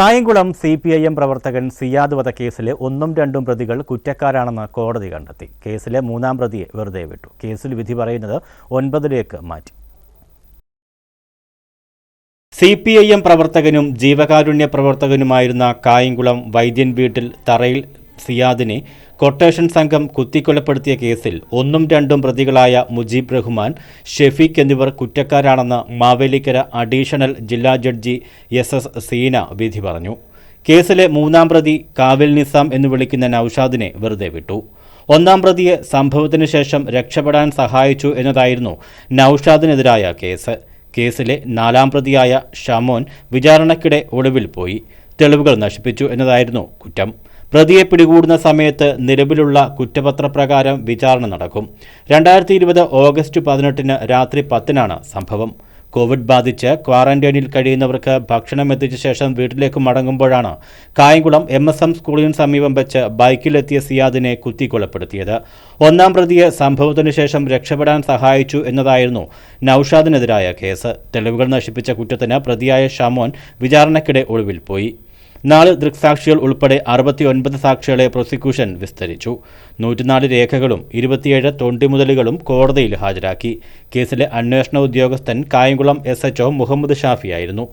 Kayamkulam C P I M പ്രവർത്തകൻ സിയാദ് വധക്കേസിലെ ഒന്നും രണ്ടും പ്രതികൾ കുറ്റക്കാരാണെന്ന് കോടതി കണ്ടെത്തി. കേസിലെ മൂന്നാം പ്രതിയെ വെറുതെ വിട്ടു. കേസിൽ വിധി പറയുന്നത് ഒൻപതിലേക്ക് മാറ്റി. സി പി ഐ എം പ്രവർത്തകനും ജീവകാരുണ്യ പ്രവർത്തകനുമായിരുന്ന കായംകുളം വൈദ്യൻ വീട്ടിൽ തറയിൽ സിയാദിനെ കൊട്ടേഷൻ സംഘം കുത്തിക്കൊലപ്പെടുത്തിയ കേസിൽ ഒന്നും രണ്ടും പ്രതികളായ മുജീബ് റഹ്മാൻ ഷെഫീഖ് എന്നിവർ കുറ്റക്കാരാണെന്ന് മാവേലിക്കര അഡീഷണൽ ജില്ലാ ജഡ്ജി എസ് എസ് സീന വിധി പറഞ്ഞു. കേസിലെ മൂന്നാം പ്രതി കാവിൽ നിസാം എന്ന് വിളിക്കുന്ന നൌഷാദിനെ വെറുതെ വിട്ടു. ഒന്നാം പ്രതിയെ സംഭവത്തിന് ശേഷം രക്ഷപ്പെടാൻ സഹായിച്ചു എന്നതായിരുന്നു നൌഷാദിനെതിരായ കേസ്. കേസിലെ നാലാം പ്രതിയായ ഷമോൻ വിചാരണക്കിടെ ഒളിവിൽ പോയി. തെളിവുകൾ നശിപ്പിച്ചു എന്നതായിരുന്നു കുറ്റം. പ്രതിയെ പിടികൂടുന്ന സമയത്ത് നിലവിലുള്ള കുറ്റപത്രപ്രകാരം വിചാരണ നടക്കും. രണ്ടായിരത്തി ഇരുപത് ഓഗസ്റ്റ് പതിനെട്ടിന് രാത്രി പത്തിനാണ് സംഭവം. കോവിഡ് ബാധിച്ച് ക്വാറന്റൈനിൽ കഴിയുന്നവർക്ക് ഭക്ഷണം എത്തിച്ച ശേഷം വീട്ടിലേക്ക് മടങ്ങുമ്പോഴാണ് കായംകുളം എം എസ് എം സ്കൂളിന് സമീപം വെച്ച് ബൈക്കിലെത്തിയ സിയാദിനെ കുത്തിക്കൊലപ്പെടുത്തിയത്. ഒന്നാം പ്രതിയെ സംഭവത്തിനു ശേഷം രക്ഷപ്പെടാൻ സഹായിച്ചു എന്നതായിരുന്നു നൌഷാദിനെതിരായ കേസ്. തെളിവുകൾ നശിപ്പിച്ച കുറ്റത്തിന് പ്രതിയായ ഷമോൻ വിചാരണയ്ക്കിടെ ഒളിവിൽ പോയി. നാല് ദൃക്സാക്ഷികൾ ഉൾപ്പെടെ അറുപത്തിയൊൻപത് സാക്ഷികളെ പ്രോസിക്യൂഷൻ വിസ്തരിച്ചു. നൂറ്റിനാല് രേഖകളും ഇരുപത്തിയേഴ് തൊണ്ടിമുതലുകളും കോടതിയിൽ ഹാജരാക്കി. കേസിലെ അന്വേഷണ ഉദ്യോഗസ്ഥൻ കായംകുളം എസ് എച്ച്ഒ മുഹമ്മദ് ഷാഫിയായിരുന്നു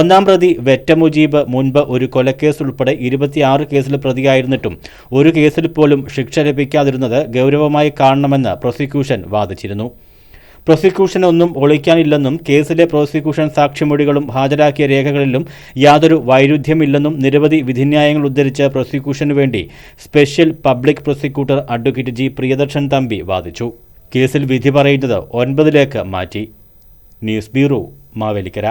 ഒന്നാം പ്രതി വെറ്റ മുജീബ് മുൻപ് ഒരു കൊലക്കേസ് ഉൾപ്പെടെ ഇരുപത്തിയാറ് കേസിൽ പ്രതിയായിരുന്നിട്ടും ഒരു കേസിൽ പോലും ശിക്ഷ ലഭിക്കാതിരുന്നത് ഗൗരവമായി കാണണമെന്ന് പ്രോസിക്യൂഷൻ വാദിച്ചിരുന്നു. പ്രോസിക്യൂഷൻ ഒന്നും ഒളിക്കാനില്ലെന്നും കേസിലെ പ്രോസിക്യൂഷൻ സാക്ഷിമൊഴികളും ഹാജരാക്കിയ രേഖകളിലും യാതൊരു വൈരുദ്ധ്യമില്ലെന്നും നിരവധി വിധിന്യായങ്ങൾ ഉദ്ധരിച്ച് പ്രോസിക്യൂഷനു വേണ്ടി special public prosecutor advocate G. Priyadarshan Thampi വാദിച്ചു. കേസിൽ വിധി പറയുന്നത് ഒൻപതിലേക്ക് മാറ്റി. News bureau Mavelikkara.